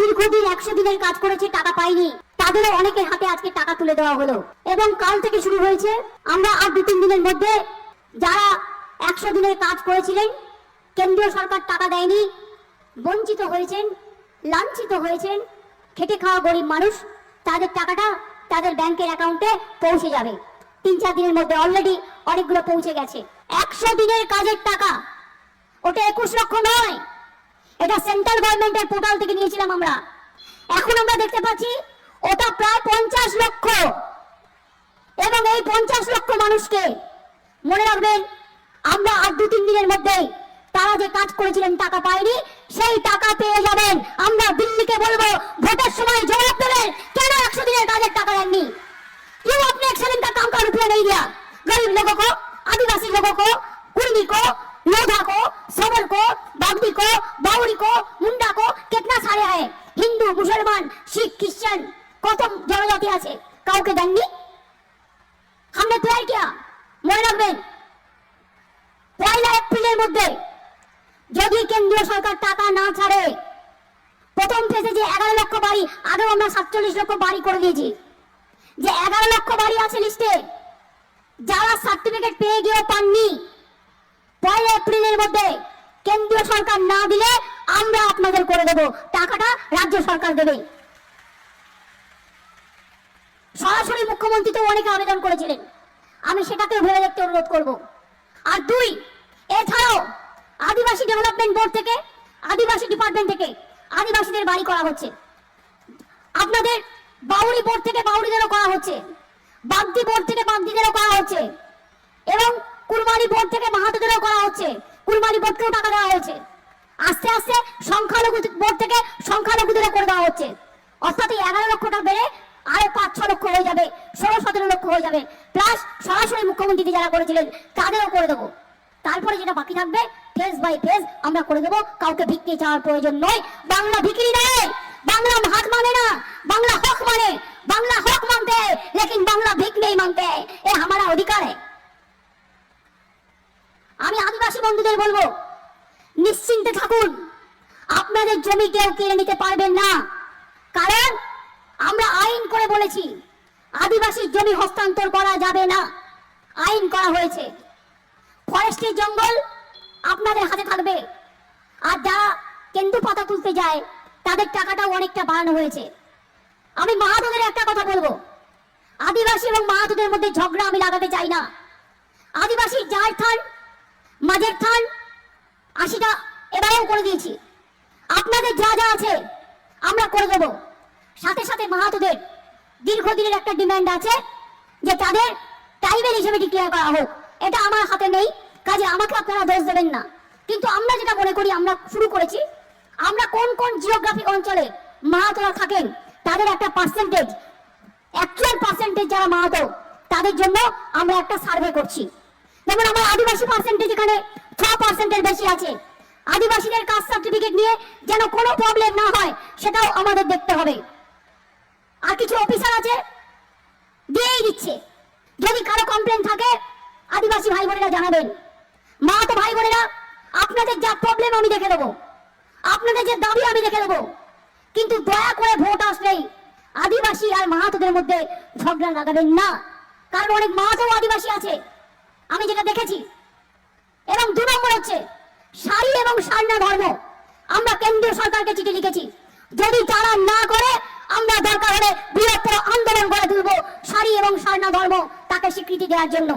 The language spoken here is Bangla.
দীর্ঘদিন একশো দিনের কাজ করেছে, টাকা পাইনি। তাদেরও অনেকের হাতে আজকে টাকা তুলে দেওয়া হলো। এবং কাল থেকে শুরু হয়েছে, আমরা আর দু তিন দিনের মধ্যে যারা একশো দিনের কাজ করেছিলেন, কেন্দ্রীয় সরকার টাকা দেয়নি, বঞ্চিত হয়েছেন, লাঞ্ছিত হয়েছেন, খেটে খাওয়া গরিব মানুষ, তাদের টাকাটা তাদের ব্যাংকের অ্যাকাউন্টে পৌঁছে যাবে। তিন চার দিনের মধ্যে অলরেডি অনেকগুলো পৌঁছে গেছে। একশো দিনের কাজের টাকা, ওটা একুশ লক্ষ নয়। এটা সেন্ট্রাল গভর্নমেন্টের পোর্টাল থেকে নিয়েছিলাম আমরা এখন আমরা দেখতে পাচ্ছি ওটা প্রায় পঞ্চাশ লক্ষ এবং এই পঞ্চাশ লক্ষ মানুষকে মনে রাখবেন আমরা আর দু তিন দিনের মধ্যেই তারা যে কাজ করেছিলেন টাকা পায়নি সেই টাকা পেয়ে যাবেন আমরা দিল্লিকে বলবো ভোটের সময় জবাব দেবেন কেন একশো দিনের কাজের টাকা দেননি क्यों आपने एक्सीडेंट का काम का रुपया नहीं दिया गरीब लोगों को आदिवासी लोगों को कुर्मी को খ্রিস্টান কত জনজাতি আছে। কাউকে দেননি? আমরা প্রায় কিয়া মনে রাখবেন, পয়লা এপ্রিলের মধ্যে যদি কেন্দ্রীয় সরকার টাকা না ছাড়ে, প্রথম ফেসে যে এগারো লক্ষ বাড়ি, আগেও আমরা সাতচল্লিশ লক্ষ বাড়ি করে দিয়েছি। যে এগারো লক্ষ বাড়ি আছে লিস্টে যারা সার্টিফিকেট পেয়ে গিয়েও পাননি, পয়লা এপ্রিলের মধ্যে কেন্দ্রীয় সরকার না দিলে আমরা আপনাদের করে দেব। টাকাটা রাজ্য সরকার দেবে। মুখ্যমন্ত্রী অনেকে আবেদন করেছিলেন। আমি সেটাকেও ভেবে দেখতে অনুরোধ করব। আর দুই, এছাড়াও আদিবাসী ডেভেলপমেন্ট বোর্ড থেকে, আদিবাসী ডিপার্টমেন্ট থেকে আদিবাসীদের বাড়ি করা হচ্ছে। আপনাদের বাউরি বোর্ড থেকে বাউরিদেরও করা হচ্ছে। বাগদি বোর্ড থেকে বাগদিদেরও করা হচ্ছে। এবং কুরবানি বোর্ড থেকে মাহাতোদেরও করা হচ্ছে। কুরবানি বোর্ডকেও টাকা দেওয়া হয়েছে। আস্তে আস্তে সংখ্যালঘু বোর্ড থেকে সংখ্যালঘুদেরও করে দেওয়া হচ্ছে। অর্থাৎ এগারো লক্ষ টাকা বেড়ে আরও পাঁচ ছ লক্ষ হয়ে যাবে। আরও সতেরো লক্ষ হয়ে যাবে। প্লাস সরাসরি মুখ্যমন্ত্রী যারা করেছিলেন, তাদেরও করে দেবো। তারপরে যেটা বাকি থাকবে ফেজ বাই ফেজ আমরা করে দেবো। কাউকে ভিক্ষি চাওয়ার প্রয়োজন নয়। বাংলা বিক্রি নেই বাংলা হাত মানে না। বাংলা হক মানে। বাংলা হক মানতে। লেকিন বাংলা ভিক নেই মানতে। এ আমারা অধিকার। আমি আদিবাসী বন্ধুদের বলব, নিশ্চিন্তে থাকুন। আপনাদের জমি কেউ কিনে নিতে পারবেন না। কারণ আমরা আইন করে বলেছি। আদিবাসীর জমি হস্তান্তর করা যাবে না। আইন করা হয়েছে। ফরেস্টের জঙ্গল আপনাদের হাতে থাকবে। আর যারা কেন্দু পাতা তুলতে যায়, তাদের টাকাটাও অনেকটা বাড়ানো হয়েছে। আমি মাহাতোদের একটা কথা বলব। আদিবাসী এবং মাহাতোদের মধ্যে ঝগড়া আমি লাগাতে চাই না। আদিবাসী যার থান, মাঝের থান, আশিটা এবারেও করে দিয়েছি। আপনাদের যা যা আছে আমরা করে দেবো। সাথে সাথে মাহাতোদের দীর্ঘদিনের একটা ডিমান্ড আছে যে তাদের ট্রাইবেল হিসেবে ডিক্লেয়ার করা হোক। এটা আমার হাতে নেই, কাজে আমাকে আপনারা দোষ দেবেন না। কিন্তু আমরা যেটা মনে করি, আমরা শুরু করেছি, আমরা কোন কোন জিওগ্রাফিক অঞ্চলে মাহাতোরা থাকেন, তাদের একটা পার্সেন্টেজ অ্যাকচুয়াল পার্সেন্টেজ যারা মাহাতো তাদের জন্য আমরা একটা সার্ভে করছি। যেমন আমার আদিবাসী পার্সেন্টেজ এখানে ছ পার্সেন্টের বেশি আছে। আদিবাসীদের কাস্ট সার্টিফিকেট নিয়ে যেন কোনো প্রবলেম না হয়, সেটাও আমাদের দেখতে হবে। আর কিছু অফিসার আছে? দিয়েই দিচ্ছে। যদি কারও কমপ্লেন থাকে, আদিবাসী ভাই বোনেরা জানাবেন। মা তো ভাই বোনেরা আপনাদের যা প্রবলেম আমি দেখে দেবো। আপনাদের যে দাবি আমি দেখে দেবো। কিন্তু দয়া করে ভোট আসলেই আদিবাসী আর মাহাতোদের মধ্যে ঝগড়া লাগাবেন না। কারণ অনেক মাহাতো আদিবাসী আছে। আমি যেটা দেখেছি, এবং দু নম্বর হচ্ছে শাড়ি এবং সারনা ধর্ম। আমরা কেন্দ্রীয় সরকারকে চিঠি লিখেছি। যদি তারা না করে আমরা দরকার হলে বৃহত্তর আন্দোলন গড়ে তুলবো শাড়ি এবং ধর্ম তাকে স্বীকৃতি দেওয়ার জন্য।